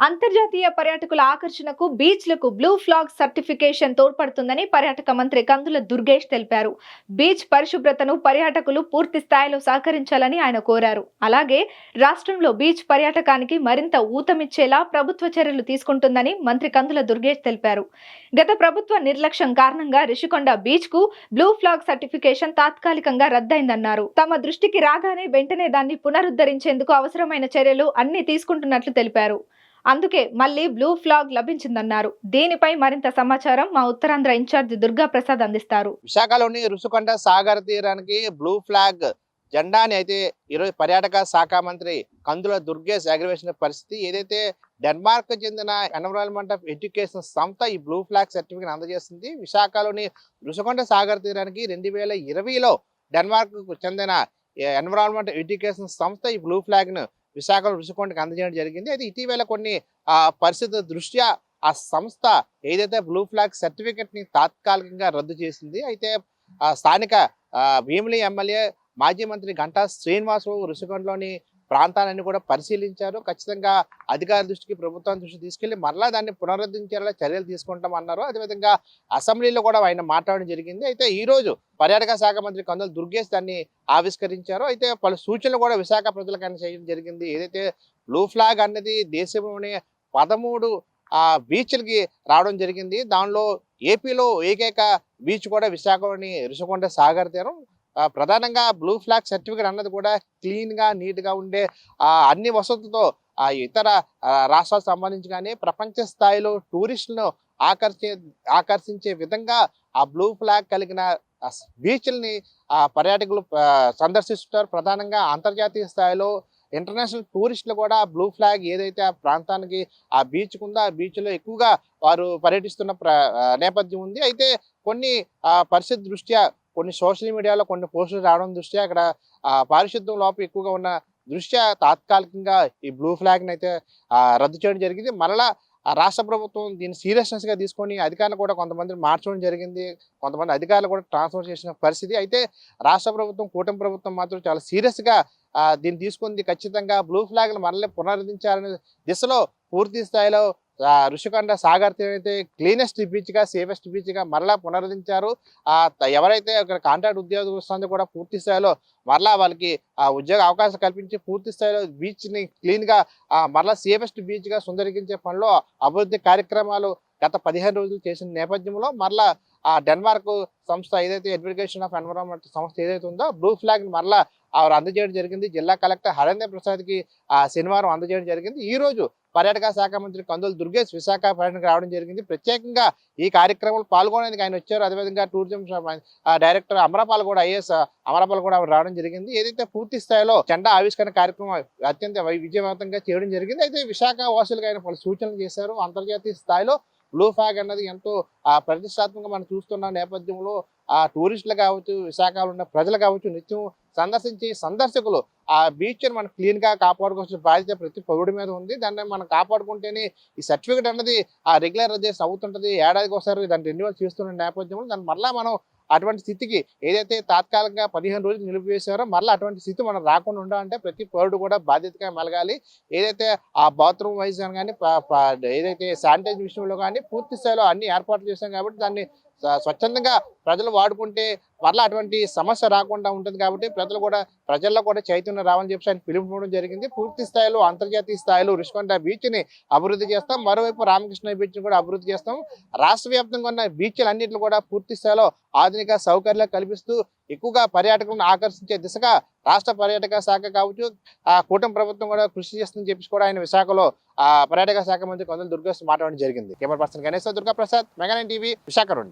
అంతర్జాతీయ పర్యాటకుల ఆకర్షణకు బీచ్లకు బ్లూ ఫ్లాగ్ సర్టిఫికేషన్ తోడ్పడుతుందని పర్యాటక మంత్రి కందుల దుర్గేష్ తెలిపారు. బీచ్ పరిశుభ్రతను పర్యాటకులు పూర్తి స్థాయిలో సహకరించాలని ఆయన కోరారు. అలాగే రాష్ట్రంలో బీచ్ పర్యాటకానికి మరింత ఊతమిచ్చేలా ప్రభుత్వ చర్యలు తీసుకుంటుందని మంత్రి కందుల దుర్గేష్ తెలిపారు. గత ప్రభుత్వ నిర్లక్ష్యం కారణంగా రిషికొండ బీచ్కు బ్లూ ఫ్లాగ్ సర్టిఫికేషన్ తాత్కాలికంగా రద్దయిందన్నారు. తమ దృష్టికి రాగానే వెంటనే దాన్ని పునరుద్ధరించేందుకు అవసరమైన చర్యలు అన్ని తీసుకుంటున్నట్లు తెలిపారు. అందుకే మళ్ళీ బ్లూ ఫ్లాగ్ లభించిందన్నారు. దీనిపై మరింత సమాచారం మా ఉత్తరాంధ్ర ఇన్ఛార్జ్ దుర్గా ప్రసాద్ అందిస్తారు. విశాఖలోని రుసుకొండ సాగర్ తీరానికి బ్లూ ఫ్లాగ్ జెండాని అయితే ఈరోజు పర్యాటక శాఖ మంత్రి కందుల దుర్గేష్ అగ్రవేసిన పరిస్థితి. ఏదైతే డెన్మార్క్ చెందిన ఎన్విరాన్మెంట్ ఆఫ్ ఎడ్యుకేషన్ సంస్థ ఈ బ్లూ ఫ్లాగ్ సర్టిఫికేట్ అందజేస్తుంది. విశాఖలోని రుషకొండ సాగర్ తీరానికి రెండు వేల ఇరవైలో డెన్మార్క్ చెందిన ఎన్విరాన్మెంట్ ఎడ్యుకేషన్ సంస్థ ఈ బ్లూ ఫ్లాగ్ను విశాఖలో రుషికొండకి అందజేయడం జరిగింది. అయితే ఇటీవల కొన్ని పరిస్థితుల దృష్ట్యా ఆ సంస్థ ఏదైతే బ్లూ ఫ్లాగ్ సర్టిఫికెట్ని తాత్కాలికంగా రద్దు చేసింది అయితే ఆ, స్థానిక భీమిలి ఎమ్మెల్యే మాజీ మంత్రి గంటా శ్రీనివాసరావు రుషికొండలోని ప్రాంతాలన్నీ కూడా పరిశీలించారు. ఖచ్చితంగా అధికార దృష్టికి ప్రభుత్వం దృష్టి తీసుకెళ్ళి మరలా దాన్ని పునరుద్ధరించేలా చర్యలు తీసుకుంటాం అన్నారు అదేవిధంగా అసెంబ్లీలో కూడా ఆయన మాట్లాడడం జరిగింది. అయితే ఈ రోజు పర్యాటక శాఖ మంత్రి కందులు దుర్గేష్ దాన్ని ఆవిష్కరించారు. అయితే పలు సూచనలు కూడా విశాఖ ప్రజలకు ఆయన చేయడం జరిగింది. ఏదైతే బ్లూ ఫ్లాగ్ అనేది దేశంలోని పదమూడు ఆ బీచ్లకి రావడం జరిగింది. దానిలో ఏపీలో ఏకైక బీచ్ కూడా విశాఖలోని రుషికొండ సాగర్ తీరం. ప్రధానంగా బ్లూ ఫ్లాగ్ సర్టిఫికేట్ అన్నది కూడా క్లీన్గా నీట్గా ఉండే ఆ, అన్ని వసతులతో ఆ ఇతర రాష్ట్రాలకు సంబంధించి కానీ ప్రపంచ స్థాయిలో టూరిస్టులను ఆకర్షి ఆకర్షించే విధంగా ఆ బ్లూ ఫ్లాగ్ కలిగిన బీచ్ల్ని ఆ పర్యాటకులు ఆ, సందర్శిస్తుంటారు. ప్రధానంగా అంతర్జాతీయ స్థాయిలో ఇంటర్నేషనల్ టూరిస్టులు కూడా బ్లూ ఫ్లాగ్ ఏదైతే ఆ ప్రాంతానికి ఆ బీచ్ ఉందో ఆ బీచ్లో ఎక్కువగా వారు పర్యటిస్తున్న ప్ర నేపథ్యం ఉంది. అయితే కొన్ని పరిస్థితి దృష్ట్యా కొన్ని సోషల్ మీడియాలో కొన్ని పోస్టులు రావడం దృష్ట్యా అక్కడ పారిశుద్ధ్యం లోపం ఎక్కువగా ఉన్న దృష్ట్యా తాత్కాలికంగా ఈ బ్లూ ఫ్లాగ్ని అయితే రద్దు చేయడం జరిగింది. మరలా రాష్ట్ర ప్రభుత్వం దీన్ని సీరియస్నెస్గా తీసుకొని అధికారులు కూడా కొంతమంది మార్చడం జరిగింది. కొంతమంది అధికారులు కూడా ట్రాన్స్ఫర్ చేసిన పరిస్థితి. అయితే రాష్ట్ర ప్రభుత్వం కూటమి ప్రభుత్వం మాత్రం చాలా సీరియస్గా దీన్ని తీసుకుంది. ఖచ్చితంగా బ్లూ ఫ్లాగ్లు మరలే పునరుద్ధరించాలనే దిశలో పూర్తి స్థాయిలో ఋషికొండ సాగర్ అయితే క్లీనెస్ట్ బీచ్గా సేఫెస్ట్ బీచ్గా మరలా పునరుద్ధరించారు. ఎవరైతే అక్కడ కాంట్రాక్ట్ ఉద్యోగస్తులు కూడా పూర్తి స్థాయిలో మరలా వాళ్ళకి ఆ ఉద్యోగ అవకాశం కల్పించి పూర్తి స్థాయిలో బీచ్ని క్లీన్గా మరలా సేఫెస్ట్ బీచ్గా సుందరించే పనిలో అభివృద్ధి కార్యక్రమాలు గత పదిహేను రోజులు చేసిన నేపథ్యంలో మరలా ఆ డెన్మార్క్ సంస్థ ఏదైతే ఎడ్యుకేషన్ ఆఫ్ ఎన్విరాన్మెంట్ సంస్థ ఏదైతే ఉందో బ్లూ ఫ్లాగ్ మరలా ఆవిడ అందజేయడం జరిగింది. జిల్లా కలెక్టర్ హరేంద్ర ప్రసాద్కి ఆ శనివారం అందజేయడం జరిగింది. ఈ రోజు పర్యాటక శాఖ మంత్రి కందుల దుర్గేష్ విశాఖ పర్యటనకు రావడం జరిగింది. ప్రత్యేకంగా ఈ కార్యక్రమంలో పాల్గొనేందుకు ఆయన వచ్చారు. అదేవిధంగా టూరిజం డైరెక్టర్ అమరపాల్ కూడా ఐఎస్ అమరపాల్ కూడా రావడం జరిగింది. ఏదైతే పూర్తి స్థాయిలో జెండా ఆవిష్కరణ కార్యక్రమం అత్యంత వై- విజయవంతంగా చేయడం జరిగింది. అయితే విశాఖ వాసులకు ఆయన పలు సూచనలు చేశారు. అంతర్జాతీయ స్థాయిలో ఫ్లాగ్ అన్నది ఎంతో ఆ ప్రతిష్టాత్మకంగా మనం చూస్తున్న నేపథ్యంలో ఆ టూరిస్టులు కావచ్చు విశాఖలో ఉన్న ప్రజలు కావచ్చు నిత్యం సందర్శించి సందర్శకులు. ఆ బీచ్ మనం క్లీన్గా కాపాడుకోవాల్సిన బాధ్యత ప్రతి పౌరుడి మీద ఉంది. దాన్ని మనం కాపాడుకుంటేనే ఈ సర్టిఫికేట్ అన్నది ఆ రెగ్యులర్ రిజర్స్ అవుతుంటది. ఏడాదికి ఒకసారి దాన్ని రెన్యువల్ చేస్తున్న నేపథ్యంలో దాన్ని మళ్ళీ మనం అటువంటి స్థితికి ఏదైతే తాత్కాలికంగా పదిహేను రోజులు నిలిపివేశారో మరలా అటువంటి స్థితి మనం రాకుండా ఉండాలంటే ప్రతి పౌరుడు కూడా బాధ్యతగా మెలగాలి. ఏదైతే ఆ బాత్రూమ్ వైజ్ కానీ ఏదైతే శానిటైజ్ విషయంలో కానీ పూర్తి స్థాయిలో అన్ని ఏర్పాట్లు చేశాం కాబట్టి దాన్ని స్వచ్ఛందంగా ప్రజలు వాడుకుంటే మరలా అటువంటి సమస్య రాకుండా ఉంటుంది కాబట్టి ప్రజలు కూడా ప్రజల్లో కూడా చైతన్యం రావని చెప్పి ఆయన పిలుపుకోవడం జరిగింది. పూర్తి స్థాయిలో అంతర్జాతీయ స్థాయిలో రుషికొండ బీచ్ని అభివృద్ధి చేస్తాం. మరోవైపు రామకృష్ణ బీచ్ని కూడా అభివృద్ధి చేస్తాం. రాష్ట్ర వ్యాప్తంగా ఉన్న బీచ్లు అన్నింటిలో కూడా పూర్తి స్థాయిలో ఆధునిక సౌకర్యాలు కల్పిస్తూ ఎక్కువగా పర్యాటకులను ఆకర్షించే దిశగా రాష్ట్ర పర్యాటక శాఖ కావచ్చు ఆ కూటమి ప్రభుత్వం కూడా కృషి చేస్తుందని చెప్పి కూడా ఆయన విశాఖలో ఆ పర్యాటక శాఖ మంత్రి కొందరు దుర్గేష్ మాట్లాడడం జరిగింది. Camera person Ganesh Durga Prasad Mega Nine TV Visakha నుండి